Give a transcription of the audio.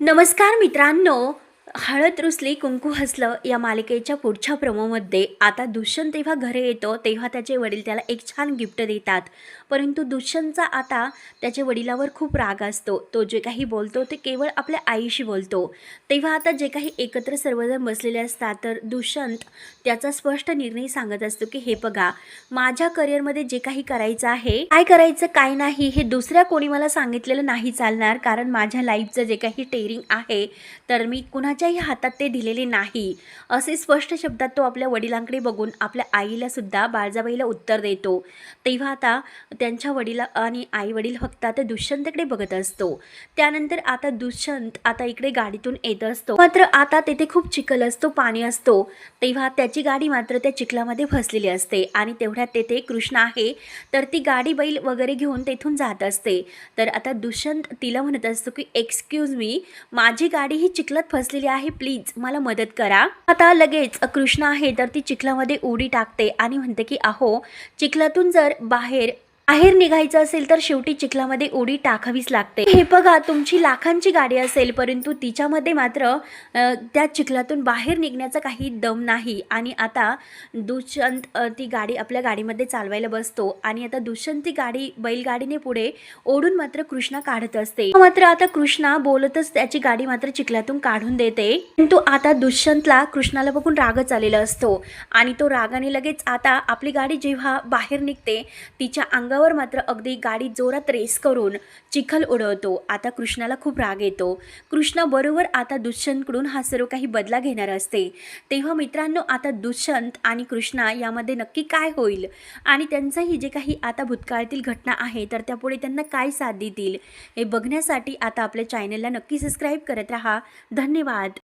नमस्कार मित्रांनो हळद रुसली कुंकू हसलं या मालिकेच्या पुढच्या प्रोमोमध्ये आता दुष्यंत तेव्हा घरी येतो तेव्हा त्याचे वडील त्याला एक छान गिफ्ट देतात. परंतु दुष्यंतचा आता त्याच्या वडिलावर खूप राग असतो. तो जे काही बोलतो ते केवळ आपल्या आईशी बोलतो. तेव्हा आता जे काही एकत्र सर्वजण बसलेले असतात तर दुष्यंत त्याचा स्पष्ट निर्णय सांगत असतो की हे बघा माझ्या करिअरमध्ये जे काही करायचं आहे काय करायचं काय नाही हे दुसऱ्या कोणी मला सांगितलेलं नाही चालणार. कारण माझ्या लाईफचं जे काही टेरिंग आहे तर मी कुणा कुणाच्याही हातात ते दिलेले नाही. असे स्पष्ट शब्दात तो आपल्या वडिलांकडे बघून आपल्या आईला सुद्धा बाळजाबाईला उत्तर देतो. तेव्हा आता त्यांच्या वडिला आणि आई वडील फक्त आता दुष्यंतकडे बघत असतो. त्यानंतर आता दुष्यंत आता इकडे गाडीतून येत असतो. मात्र आता तेथे खूप चिखल असतो पाणी असतो. तेव्हा त्याची गाडी मात्र त्या चिखलामध्ये फसलेली असते आणि तेवढ्यात तेथे कृष्ण आहे. तर ती गाडी बैल वगैरे घेऊन तेथून जात असते. तर आता दुष्यंत तिला म्हणत असतो की एक्सक्यूज मी माझी गाडी ही चिखलात फसलेली आहे प्लीज मला मदत करा. आता लगेच कृष्ण आहे तर ती चिखलामध्ये उडी टाकते आणि म्हणते की अहो चिखलातून जर बाहेर बाहेर निघायचं असेल तर शेवटी चिखलामध्ये उडी टाकावीच लागते. हे बघा तुमची लाखांची गाडी असेल परंतु तिच्यामध्ये मात्र त्या चिखलातून बाहेर निघण्याचा काही दम नाही. आणि आता दुष्यंत ती गाडी आपल्या गाडीमध्ये चालवायला बसतो. आणि आता दुष्यंत ती गाडी बैलगाडीने पुढे ओढून मात्र कृष्णा काढत असते. मात्र आता कृष्णा बोलतच त्याची गाडी मात्र चिखलातून काढून देते. परंतु आता दुष्यंतला कृष्णाला बघून रागच आलेला असतो. आणि तो रागाने लगेच आता आपली गाडी जेव्हा बाहेर निघते तिच्या अंगावर मात्र अगदी गाडी जोरात रेस करून चिखल उडवतो. आता कृष्णाला खूप राग येतो. कृष्णा बरोबर आता दुष्यंतकडून हा सर्व काही बदला घेणार असते. तेव्हा मित्रांनो आता दुष्यंत आणि कृष्णा यामध्ये नक्की काय होईल? आणि त्यांचंही जे काही आता भूतकाळातील घटना आहे तर त्यापुढे त्यांना काय साथ देतील? हे बघण्यासाठी आता आपल्या चॅनलला नक्की सबस्क्राईब करत राहा. धन्यवाद.